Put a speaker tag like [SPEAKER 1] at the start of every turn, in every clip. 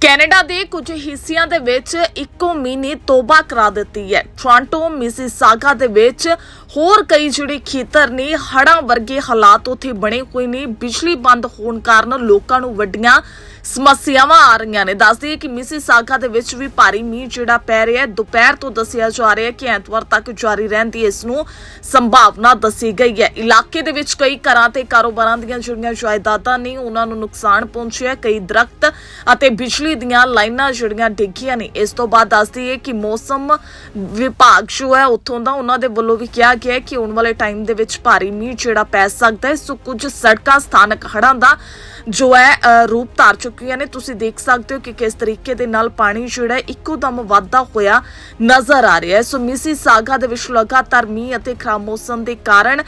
[SPEAKER 1] Canada ਦੇ ਕੁਝ ਹਿੱਸਿਆਂ ਦੇ ਵਿੱਚ ਇੱਕੋ ਮਹੀਨੇ ਤੋਬਾ ਕਰਾ ਦਿੱਤੀ ਹੈ। ਟੋਰਾਂਟੋ, ਮਿਸੀਸਾਗਾ ਦੇ ਵਿੱਚ ਹੋਰ ਕਈ ਜਿਹੜੇ ਖੇਤਰ ਨੇ ਹੜਾਂ ਵਰਗੇ ਹਾਲਾਤ ਉੱਥੇ ਬਣੇ ਹੋਏ ਨੇ। ਬਿਜਲੀ ਬੰਦ ਹੋਣ ਕਾਰਨ ਲੋਕਾਂ ਨੂੰ ਵੱਡੀਆਂ ਸਮੱਸਿਆਵਾਂ ਆ ਰਹੀਆਂ ਨੇ। ਦੱਸਦੀ ਹੈ ਕਿ ਮਿਸੀਸਾਗਾ ਦੇ ਵਿੱਚ ਵੀ ਭਾਰੀ ਮੀਂਹ ਜਿਹੜਾ ਪੈ ਰਿਹਾ ਹੈ। ਦੁਪਹਿਰ ਤੋਂ ਦੱਸਿਆ ਜਾ ਰਿਹਾ ਹੈ ਕਿ ਐਤਵਾਰ ਤੱਕ ਜਾਰੀ ਰਹਿਣ ਦੀ ਇਸ ਨੂੰ ਸੰਭਾਵਨਾ ਦੱਸੀ ਗਈ ਹੈ। ਇਲਾਕੇ ਦੇ ਵਿੱਚ ਕਈ ਘਰਾਂ ਤੇ ਕਾਰੋਬਾਰਾਂ ਦੀਆਂ ਜਿਹੜੀਆਂ ਜਾਇਦਾਦਾਂ ਨੇ, ਉਹਨਾਂ ਨੂੰ ਨੁਕਸਾਨ ਪਹੁੰਚਿਆ ਕਈ ਦਰਖਤ ਅਤੇ ਬਿਜਲੀ ਦੀਆਂ ਲਾਈਨਾਂ ਜਿਹੜੀਆਂ ਡਿੱਗੀਆਂ ਨੇ। ਇਸ ਤੋਂ ਬਾਅਦ ਦੱਸਦੀ ਹੈ ਕਿ ਮੌਸਮ ਵਿਭਾਗ ਜੋ ਹੈ, ਉੱਥੋਂ ਦਾ ਉਹਨਾਂ ਦੇ ਵੱਲੋਂ ਵੀ ਕਿਹਾ ਗਿਆ ਕਿ ਆਉਣ ਵਾਲੇ ਟਾਈਮ ਦੇ ਵਿੱਚ ਭਾਰੀ ਮੀਂਹ ਜਿਹੜਾ ਪੈ ਸਕਦਾ ਹੈ। ਸੋ ਕੁਝ ਸੜਕਾਂ ਸਥਾਨਕ ਹੜਾਂ ਦਾ ਜੋ ਹੈ ਰੂਪ ਧਾਰ ਚੁੱਕੀਆਂ ਨੇ। ਤੁਸੀਂ ਦੇਖ ਸਕਦੇ ਹੋ ਕਿ ਕਿਸ ਤਰੀਕੇ ਦੇ ਨਾਲ ਪਾਣੀ ਜਿਹੜਾ ਇੱਕੋ ਦਮ ਵਾਧਾ ਹੋਇਆ ਨਜ਼ਰ ਆ ਰਿਹਾ ਹੈ। ਸੋ ਮਿਸੀ ਸਾਗਾ ਦੇ ਵਿੱਚ ਲਗਾਤਾਰ ਮੀਂਹ ਅਤੇ ਖਰਾਬ ਮੌਸਮ ਦੇ ਕਾਰਨ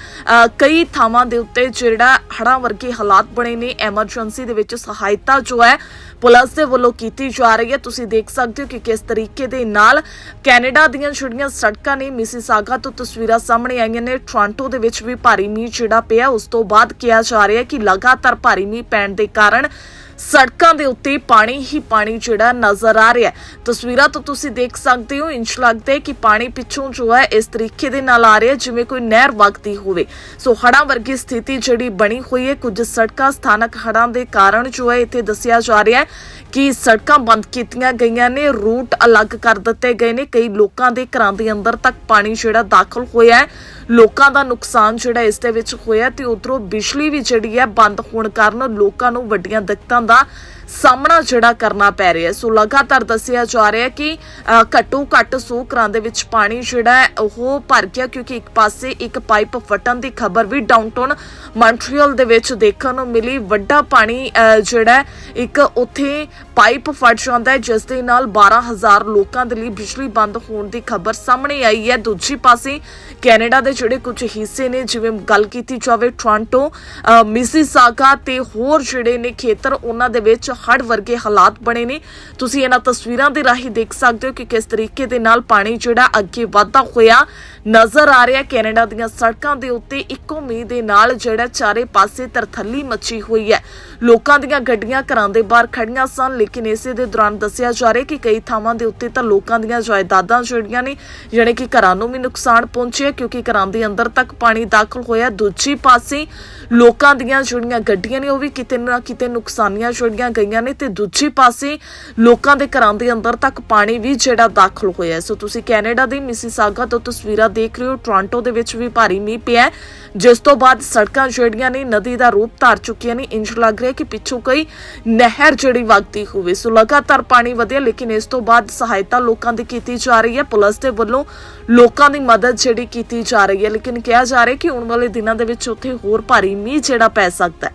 [SPEAKER 1] ਕਈ ਥਾਵਾਂ ਦੇ ਉੱਤੇ ਜਿਹੜਾ ਹੜ੍ਹਾਂ ਵਰਗੇ ਹਾਲਾਤ ਬਣੇ ਨੇ। ਐਮਰਜੈਂਸੀ ਦੇ ਵਿੱਚ ਸਹਾਇਤਾ ਜੋ ਹੈ, ਪੁਲਿਸ ਦੇ ਵੱਲੋਂ ਕੀਤੀ ਜਾ ਰਹੀ ਹੈ। ਤੁਸੀਂ ਦੇਖ ਸਕਦੇ ਹੋ ਕਿ ਕਿਸ ਤਰੀਕੇ ਦੇ ਨਾਲ ਕੈਨੇਡਾ ਦੀਆਂ ਜਿਹੜੀਆਂ ਸੜਕਾਂ ਨੇ, ਮਿਸੀ ਮਿਸੀਸਾਗਾ ਤੋਂ ਤਸਵੀਰਾਂ ਸਾਹਮਣੇ ਆਈਆਂ ਨੇ। ਟੋਰਾਂਟੋ ਦੇ ਵਿੱਚ ਵੀ ਭਾਰੀ ਮੀਂਹ ਜਿਹੜਾ ਪਿਆ, ਉਸ ਤੋਂ ਬਾਅਦ ਕਿਹਾ ਜਾ ਰਿਹਾ ਹੈ ਕਿ ਲਗਾਤਾਰ ਭਾਰੀ ਮੀਂਹ ਪੈਣ ਦੇ ਕਾਰਨ ਸੜਕਾਂ ਦੇ ਉੱਤੇ ਪਾਣੀ ਹੀ ਪਾਣੀ ਜਿਹੜਾ ਨਜ਼ਰ ਆ ਰਿਹਾ ਹੈ। ਤਸਵੀਰਾਂ ਤੋਂ ਤੁਸੀਂ ਦੇਖ ਸਕਦੇ ਹੋ। ਇੰਜ ਲੱਗਦਾ ਹੈ ਕਿ ਪਾਣੀ ਪਿੱਛੋਂ ਜੋ ਹੈ, ਇਸ ਤਰੀਕੇ ਦੇ ਨਾਲ ਆ ਰਿਹਾ ਜਿਵੇਂ ਕੋਈ ਨਹਿਰ ਵਗਦੀ ਹੋਵੇ। ਸੋ ਹੜ੍ਹਾਂ ਵਰਗੀ ਸਥਿਤੀ ਜਿਹੜੀ ਬਣੀ ਹੋਈ ਹੈ, ਕੁਝ ਸੜਕਾਂ ਸਥਾਨਕ ਹੜ੍ਹਾਂ ਦੇ ਕਾਰਨ ਜੋ ਹੈ, ਇੱਥੇ ਦੱਸਿਆ ਜਾ ਰਿਹਾ ਹੈ ਕਿ ਸੜਕਾਂ ਬੰਦ ਕੀਤੀਆਂ ਗਈਆਂ ਨੇ, ਰੂਟ ਅਲੱਗ ਕਰ ਦਿੱਤੇ ਗਏ ਨੇ। ਕਈ ਲੋਕਾਂ ਦੇ ਘਰਾਂ ਦੇ ਅੰਦਰ ਤੱਕ ਪਾਣੀ ਜਿਹੜਾ ਦਾਖਲ ਹੋਇਆ ਹੈ। ਲੋਕਾਂ ਦਾ ਨੁਕਸਾਨ ਜਿਹੜਾ ਇਸ ਦੇ ਵਿੱਚ ਹੋਇਆ ਤੇ ਉਧਰੋਂ ਬਿਜਲੀ ਵੀ ਜਿਹੜੀ ਹੈ, ਬੰਦ ਹੋਣ ਕਾਰਨ ਲੋਕਾਂ ਨੂੰ ਵੱਡੀਆਂ ਦਿੱਕਤਾਂ ਦਾ ਸਾਹਮਣਾ ਜਿਹੜਾ ਕਰਨਾ ਪੈ ਰਿਹਾ ਸੋ ਲਗਾਤਾਰ ਦੱਸਿਆ ਜਾ ਰਿਹਾ ਕਿ ਘੱਟੋ ਘੱਟ 100 ਘਰਾਂ ਦੇ ਵਿੱਚ ਪਾਣੀ ਜਿਹੜਾ ਉਹ ਭਰ ਗਿਆ ਕਿਉਂਕਿ ਇੱਕ ਪਾਸੇ ਇੱਕ ਪਾਈਪ ਫਟਣ ਦੀ ਖਬਰ ਵੀ ਡਾਊਨਟਾਊਨ ਮੌਂਟਰੀਅਲ ਦੇ ਵਿੱਚ ਦੇਖਣ ਨੂੰ ਮਿਲੀ। ਵੱਡਾ ਪਾਣੀ ਜਿਹੜਾ ਇੱਕ ਉੱਥੇ ਪਾਈਪ ਫਟ ਜਾਂਦਾ ਹੈ ਜਿਸ ਦੇ ਨਾਲ 12000 ਲੋਕਾਂ ਦੇ ਲਈ ਬਿਜਲੀ ਬੰਦ ਹੋਣ ਦੀ ਖਬਰ ਸਾਹਮਣੇ ਆਈ ਹੈ। ਦੂਜੀ ਪਾਸੇ ਕੈਨੇਡਾ ਦੇ ਜਿਹੜੇ ਕੁਝ ਹਿੱਸੇ ਨੇ ਜਿਵੇਂ ਗੱਲ ਕੀਤੀ ਜਾਵੇ ਟੋਰਾਂਟੋ ਅ, ਮਿਸੀਸਾਗਾ ਤੇ ਹੋਰ ਜਿਹੜੇ ਨੇ ਖੇਤਰ ਉਹਨਾਂ ਦੇ ਵਿੱਚ ਹੜ ਵਰਗੇ ਹਾਲਾਤ ਬਣੇ ਨੇ। ਤੁਸੀਂ ਇਹਨਾਂ ਤਸਵੀਰਾਂ ਦੇ ਰਾਹੀਂ ਦੇਖ ਸਕਦੇ ਹੋ ਕਿ ਕਿਸ ਤਰੀਕੇ ਦੇ ਨਾਲ ਪਾਣੀ ਜਿਹੜਾ ਅੱਗੇ ਵਧਦਾ ਹੋਇਆ ਨਜ਼ਰ ਆ ਰਿਹਾ ਕੈਨੇਡਾ ਦੀਆਂ ਸੜਕਾਂ ਦੇ ਉੱਤੇ ਇੱਕੋ ਮੀਂਹ ਦੇ ਨਾਲ ਜਿਹੜਾ ਚਾਰੇ ਪਾਸੇ ਤਰਥੱਲੀ ਮੱਚੀ ਹੋਈ ਹੈ। ਲੋਕਾਂ ਦੀਆਂ ਗੱਡੀਆਂ ਘਰਾਂ ਦੇ ਬਾਹਰ ਖੜੀਆਂ ਸਨ, ਲੇਕਿਨ ਇਸੇ ਦੇ ਦੌਰਾਨ ਦੱਸਿਆ ਜਾ ਰਿਹਾ ਕਿ ਕਈ ਥਾਵਾਂ ਦੇ ਉੱਤੇ ਤਾਂ ਲੋਕਾਂ ਦੀਆਂ ਜਾਇਦਾਦਾਂ ਜਿਹੜੀਆਂ ਨੇ ਜਿਹੜੇ ਕਿ ਘਰਾਂ ਨੂੰ ਵੀ ਨੁਕਸਾਨ ਪਹੁੰਚਿਆ ਕਿਉਂਕਿ ਘਰਾਂ ਦੇ ਅੰਦਰ ਤੱਕ ਪਾਣੀ ਦਾਖਲ ਹੋਇਆ। ਦੂਜੀ ਪਾਸੇ ਲੋਕਾਂ ਦੀਆਂ ਜਿਹੜੀਆਂ ਗੱਡੀਆਂ ਨੇ, ਉਹ ਵੀ ਕਿਤੇ ਨਾ ਕਿਤੇ ਨੁਕਸਾਨੀਆਂ ਜਿਹੜੀਆਂ ਗਈਆਂ ਨੇ ਤੇ ਦੂਜੀ ਪਾਸੇ ਲੋਕਾਂ ਦੇ ਘਰਾਂ ਦੇ ਅੰਦਰ ਤੱਕ ਪਾਣੀ ਵੀ ਜਿਹੜਾ ਦਾਖਲ ਹੋਇਆ ਸੋ ਤੁਸੀਂ ਕੈਨੇਡਾ ਦੇ ਮਿਸੀਸਾਗਾ ਤੋਂ ਤਸਵੀਰਾਂ ਦੇਖ ਰਹੇ ਹੋ। ਟੋਰਾਂਟੋ ਦੇ ਵਿੱਚ ਵੀ ਭਾਰੀ ਮੀਂਹ ਪਿਆ ਜਿਸ ਤੋਂ ਬਾਅਦ ਸੜਕਾਂ ਜਿਹੜੀਆਂ ਨੇ, ਨਦੀ ਦਾ ਰੂਪ ਧਾਰ ਚੁੱਕੀਆਂ ਨੇ। ਇੰਜ ਲੱਗ ਰਿਹਾ ਕਿ ਪਿੱਛੋਂ ਕੋਈ ਨਹਿਰ ਜਿਹੜੀ ਵਗਦੀ ਹੋਵੇ। ਸੋ ਲਗਾਤਾਰ ਪਾਣੀ ਵਧਿਆ, ਲੇਕਿਨ ਇਸ ਤੋਂ ਬਾਅਦ ਸਹਾਇਤਾ ਲੋਕਾਂ ਦੀ ਕੀਤੀ ਜਾ ਰਹੀ ਹੈ। ਪੁਲਿਸ ਦੇ ਵੱਲੋਂ ਲੋਕਾਂ ਦੀ ਮਦਦ ਜਿਹੜੀ ਕੀਤੀ ਜਾ ਰਹੀ ਹੈ। ਲੇਕਿਨ ਕਿਹਾ ਜਾ ਰਿਹਾ ਕਿ ਆਉਣ ਵਾਲੇ ਦਿਨਾਂ ਦੇ ਵਿੱਚ ਉੱਥੇ ਹੋਰ ਭਾਰੀ ਮੀਂਹ ਜਿਹੜਾ ਪੈ ਸਕਦਾ ਹੈ।